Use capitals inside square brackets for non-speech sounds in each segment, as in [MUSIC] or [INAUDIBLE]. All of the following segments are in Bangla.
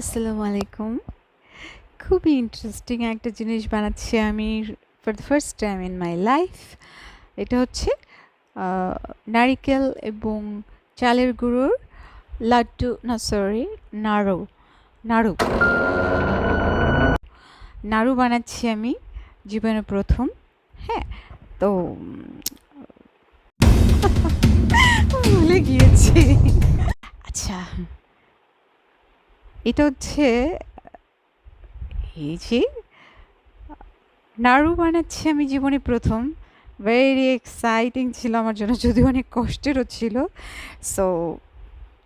আসসালামু আলাইকুম। খুবই ইন্টারেস্টিং একটা জিনিস বানাচ্ছি আমি for the first time in my life এটা হচ্ছে নারিকেল এবং চালের গুঁড়োর লাড্ডু, না সরি নাড়ু নাড়ু। নাড়ু বানাচ্ছি আমি জীবনে প্রথম হ্যাঁ তো, [LAUGHS] ভুলে গিয়েছি আচ্ছা এটা হচ্ছে, এই যে, নাড়ু বানাচ্ছি আমি জীবনে প্রথম। ভেরি এক্সাইটিং ছিল আমার জন্য, যদিও অনেক কষ্টেরও ছিল। সো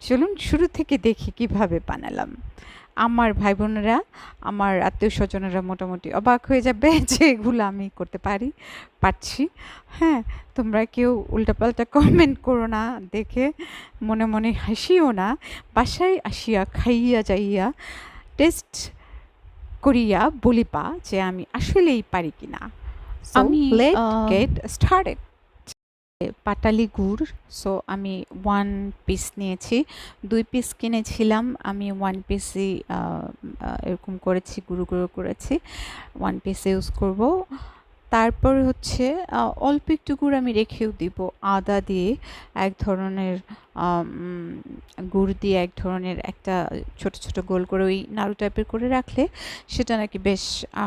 চলুন শুরু থেকে দেখি কীভাবে বানালাম। আমার ভাই বোনেরা আমার আত্মীয় স্বজনেরা মোটামুটি অবাক হয়ে যাবে [LAUGHS] যে এগুলো আমি করতে পারি পারছি। হ্যাঁ তোমরা কেউ উল্টাপাল্টা কমেন্ট করো না দেখে মনে মনে হাসিও না বাসায় আসিয়া খাইয়া যাইয়া টেস্ট করিয়া বলিবা যে আমি আসলেই পারি কিনা। আমি আমি, লেট গেট স্টার্টেড পাটালি গুড়। সো আমি ওয়ান পিস নিয়েছি। দুই পিস কিনেছিলাম। আমি ওয়ান পিসই এরকম করেছি, গুঁড়ো গুঁড়ো করেছি। ওয়ান পিস ইউজ করব। তারপর হচ্ছে অল্প একটু গুড় আমি রেখেও দিব। আদা দিয়ে এক ধরনের গুড় দিয়ে এক ধরনের একটা ছোট ছোট গোল করে ওই নাড়ু টাইপের করে রাখলে সেটা নাকি বেশ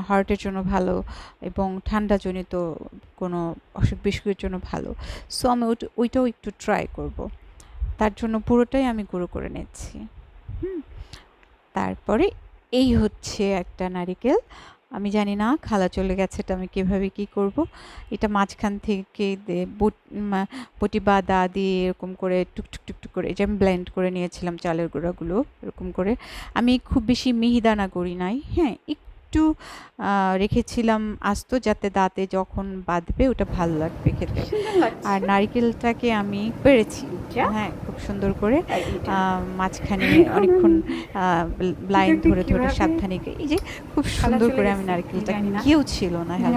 হার্টের জন্য ভালো এবং ঠান্ডাজনিত কোনো অসুখ বিসুখের জন্য ভালো। সো আমি ওইটা ওইটাও একটু ট্রাই করব। তার জন্য পুরোটাই আমি গুঁড়ো করে নিচ্ছি। হুম। তারপরে এই হচ্ছে একটা নারিকেল। আমি জানি না, খালা চলে গেছে, এটা আমি কীভাবে কী করব? এটা মাঝখান থেকে বট- বা দা দিয়ে এরকম করে টুকটুক টুকটুক করে যে আমি ব্লেন্ড করে নিয়েছিলাম চালের গুঁড়াগুলো, এরকম করে। আমি খুব বেশি মিহিদানা করি নাই হ্যাঁ একটু আহ, রেখেছিলাম আস্ত যাতে দাঁতে যখন বাঁধবে ওটা ভালো লাগবে খেতে। আর নারকেলটাকে আমি পেরেছি। হ্যাঁ খুব সুন্দর করে আহ, মাঝখানে অনেকক্ষণ লাইন ধরে ধরে সাবধানে এই যে খুব সুন্দর করে আমি নারকেলটা কেউ ছিল না হ্যাঁ,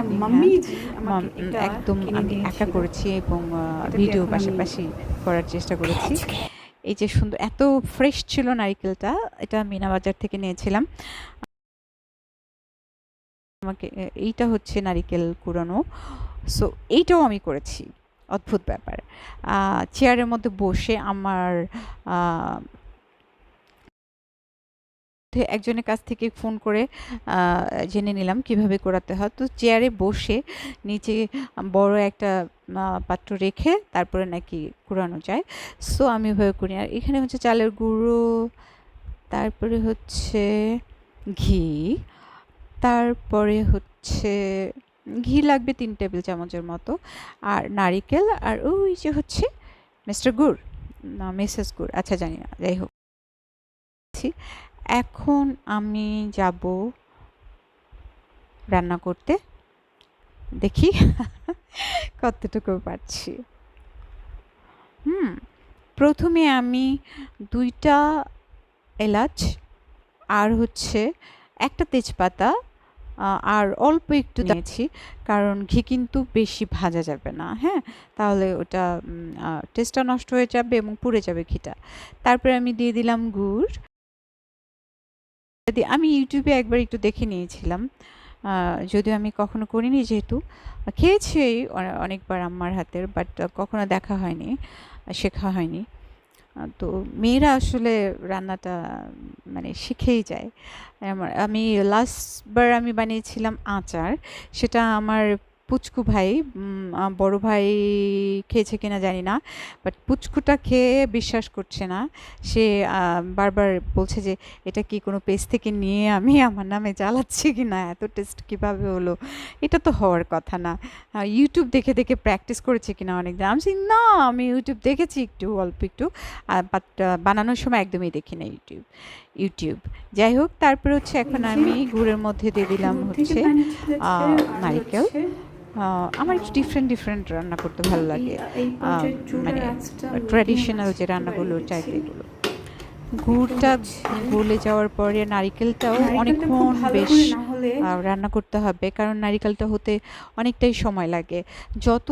একদম আমি একা করেছি এবং ভিডিও পাশাপাশি করার চেষ্টা করেছি। এই যে সুন্দর এত ফ্রেশ ছিল নারকেলটা এটা মিনা বাজার থেকে নিয়েছিলাম। আমাকে এইটা হচ্ছে নারিকেল কুড়ানো। সো এইটাও আমি করেছি। অদ্ভুত ব্যাপার। চেয়ারের মধ্যে বসে আমার একজনের কাছ থেকে ফোন করে জেনে নিলাম কীভাবে করাতে হয়। তো চেয়ারে বসে নিচে বড় একটা পাত্র রেখে তারপরে নাকি কুড়ানো যায়। সো আমি ওইভাবে করি আর এখানে হচ্ছে চালের গুঁড়ো, তারপরে হচ্ছে ঘি। তারপরে হচ্ছে ঘি লাগবে তিন টেবিল চামচের মতো, আর নারিকেল, আর ওই যে হচ্ছে মিস্টার গুড়, না, মিসেস গুড় আচ্ছা জানি না, যাই হোক। এখন আমি যাব রান্না করতে, দেখি কতটুকু পারছি। হুম, প্রথমে আমি দুইটা এলাচ, আর হচ্ছে একটা তেজপাতা আর অল্প একটু দিয়েছি কারণ ঘি কিন্তু বেশি ভাজা যাবে না হ্যাঁ? তাহলে ওটা টেস্টটা নষ্ট হয়ে যাবে এবং পুড়ে যাবে ঘিটা। তারপরে আমি দিয়ে দিলাম গুড়। যদি আমি ইউটিউবে একবার একটু দেখে নিয়েছিলাম যদিও আমি কখনো করিনি যেহেতু খেয়েছি অনেকবার আম্মার হাতের বাট কখনো দেখা হয়নি শেখা হয়নি। তো মেয়েরা আসলে রান্নাটা মানে শিখেই যায়। আমার, আমি লাস্টবার আমি বানিয়েছিলাম আচার। সেটা আমার পুচকু ভাই বড় ভাই খেয়েছে কিনা জানি না বাট পুচকুটা খেয়ে বিশ্বাস করছে না। সে বারবার বলছে যে, এটা কি কোনো পেজ থেকে নিয়ে আমি আমার নামে জ্বালাচ্ছি কি না এত টেস্ট কীভাবে হলো? এটা তো হওয়ার কথা না। ইউটিউব দেখে দেখে প্র্যাকটিস করেছে কিনা অনেক দিন আমি না, আমি ইউটিউব দেখেছি একটু, অল্প একটু বাট বানানোর সময় একদমই দেখি না ইউটিউব ইউটিউব। যাই হোক তারপর হচ্ছে এখন আমি গুড়ের মধ্যে দিয়ে দিলাম হচ্ছে নারিকেল। আমার একটু ডিফারেন্ট ডিফারেন্ট রান্না করতে ভালো লাগে। মানে ট্র্যাডিশনাল যে রান্নাগুলো চাইতে এগুলো। গুড়টা গলে যাওয়ার পরে নারিকেলটাও অনেকক্ষণ বেশ রান্না করতে হবে কারণ নারিকেলটা হতে অনেকটাই সময় লাগে। যত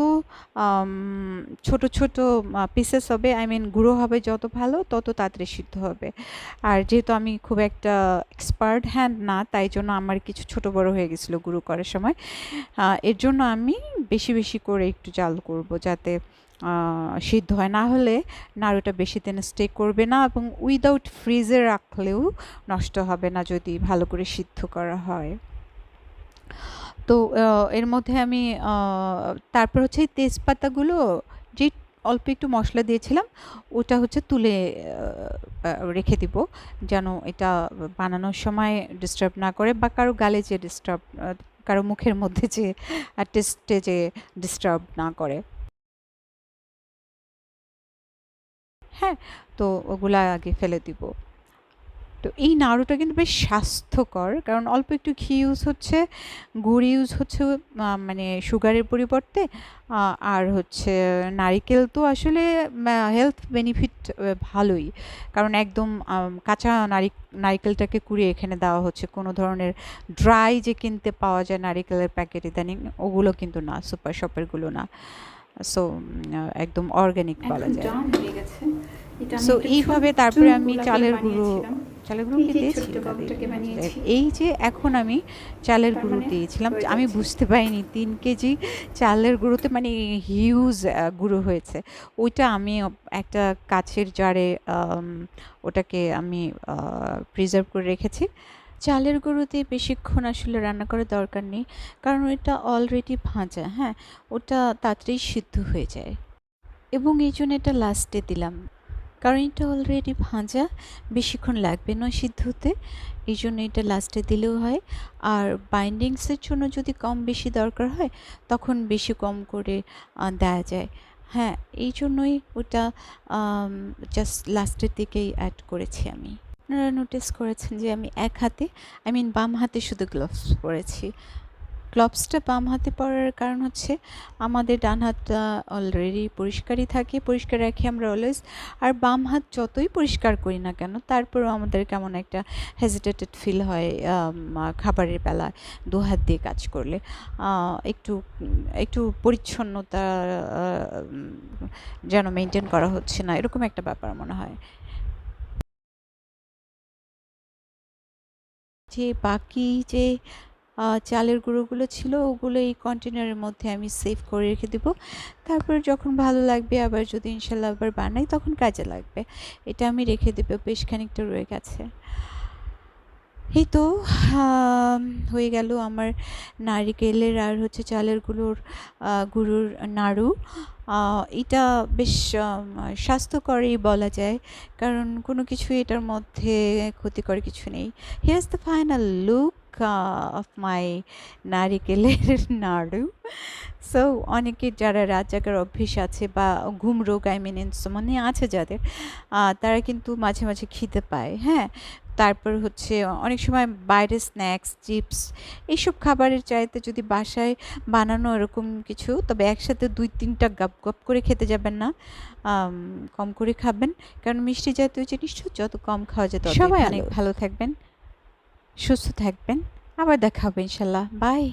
ছোট ছোট পিসেস হবে আই মিন গুঁড়ো হবে যত ভালো তত তাড়াতাড়ি সিদ্ধ হবে। আর যেহেতু আমি খুব একটা এক্সপার্ট হ্যান্ড না তাই জন্য আমার কিছু ছোট বড় হয়ে গেছিল গুঁড়ো করার সময়। এর জন্য আমি বেশি বেশি করে একটু জাল করব যাতে সিদ্ধ হয়। না হলে নাড়ুটা বেশি দিন স্টে করবে না এবং উইদাউট ফ্রিজে রাখলেও নষ্ট হবে না যদি ভালো করে সিদ্ধ করা হয়। তো এর মধ্যে আমি তারপর হচ্ছে তেজপাতাগুলো যে অল্প একটু মশলা দিয়েছিলাম, ওটা হচ্ছে তুলে রেখে দিব যেন এটা বানানোর সময় ডিস্টার্ব না করে বা কারও গালে যে ডিস্টার্ব কারও মুখের মধ্যে যে টেস্টে যে ডিস্টার্ব না করে। হ্যাঁ তো ওগুলা আগে ফেলে দিব। তো এই নাড়ুটা কিন্তু বেশ স্বাস্থ্যকর কারণ অল্প একটু ঘি ইউজ হচ্ছে গুড় ইউজ হচ্ছে মানে সুগারের পরিবর্তে আর হচ্ছে নারিকেল তো আসলে হেলথ বেনিফিট ভালোই। কারণ একদম কাঁচা নারি নারিকেলটাকে কুড়িয়ে এখানে দেওয়া হচ্ছে। কোনো ধরনের ড্রাই যে কিনতে পাওয়া যায় নারিকেলের প্যাকেট ইদানিং ওগুলো কিন্তু না সুপার শপেরগুলো না। সো একদম অর্গ্যানিক বলা যায় ডান হয়ে গেছে এটা আমি সো এইভাবে তারপরে আমি চালের গুঁড়ো। চালের গুঁড়ো এই কি যে দিয়েছি। এই যে এখন আমি চালের গুঁড়ো মানে দিয়েছিলাম। আমি বুঝতে পারিনি তিন কেজি চালের গুঁড়োতে মানে হিউজ গুঁড়ো হয়েছে। ওইটা আমি একটা কাছের জারে ওটাকে আমি প্রিজার্ভ করে রেখেছি। চালের গুঁড়োতে বেশিক্ষণ আসলে রান্না করার দরকার নেই কারণ ওইটা অলরেডি ভাজা হ্যাঁ? ওটা তাড়াতাড়ি সিদ্ধ হয়ে যায়। এবং এই জন্য এটা লাস্টে দিলাম। কারণ এটা অলরেডি ভাজা, বেশিক্ষণ লাগবে না সিদ্ধ হতে এই জন্য এটা লাস্টে দিলেও হয়। আর বাইন্ডিংসের জন্য যদি কম বেশি দরকার হয়, তখন বেশি কম করে দেওয়া যায়। হ্যাঁ এই জন্যই ওটা জাস্ট লাস্টের দিকেই অ্যাড করেছি আমি। আপনারা নোটিস করেছেন যে আমি এক হাতে আই মিন বাম হাতে শুধু গ্লোভস পরেছি। গ্লোভসটা বাম হাতে পরার কারণ হচ্ছে আমাদের ডান হাতটা অলরেডি পরিষ্কারই থাকে, পরিষ্কার রাখি আমরা অলওয়েজ আর বাম হাত যতই পরিষ্কার করি না কেন, তারপরেও আমাদের কেমন একটা হেজিটেটেড ফিল হয় খাবারের বেলায় দু হাত দিয়ে কাজ করলে। একটু একটু পরিচ্ছন্নতা যেন মেনটেন করা হচ্ছে না, এরকম একটা ব্যাপার মনে হয়। যে বাকি যে চালের গুঁড়োগুলো ছিল, ওগুলো এই কন্টেনারের মধ্যে আমি সেভ করে রেখে দেবো। তারপর যখন ভালো লাগবে, আবার যদি ইনশাল্লাহ আবার বানাই, তখন কাজে লাগবে। এটা আমি রেখে দেবো, বেশ খানিকটা রয়ে গেছে। এই তো হয়ে গেল আমার নারিকেলের আর হচ্ছে চালের গুঁড়োর গুঁড়োর নাড়ু। এটা বেশ স্বাস্থ্যকরই বলা যায়, কারণ কোনো কিছু এটার মধ্যে ক্ষতিকর কিছু নেই। Here's the final look of my নারিকেলের নাড়ু সো অনেকে যারা রাত জাগার অভ্যেস আছে বা ঘুম রোগ আই মিন মানে আছে যাদের তারা কিন্তু মাঝে মাঝে খিদে পায় হ্যাঁ? তারপর হচ্ছে অনেক সময় বাইরে স্ন্যাক্স চিপস এইসব খাবারের চাইতে যদি বাসায় বানানো এরকম কিছু তবে একসাথে দুই তিনটা গাপ গপ করে খেতে যাবেন না কম করে খাবেন। কারণ মিষ্টি জাতীয় জিনিস যত কম খাওয়া যায় তত সবাই অনেক ভালো থাকবেন। সুস্থ থাকবেন। আবার দেখা হবে ইনশাল্লাহ। বাই।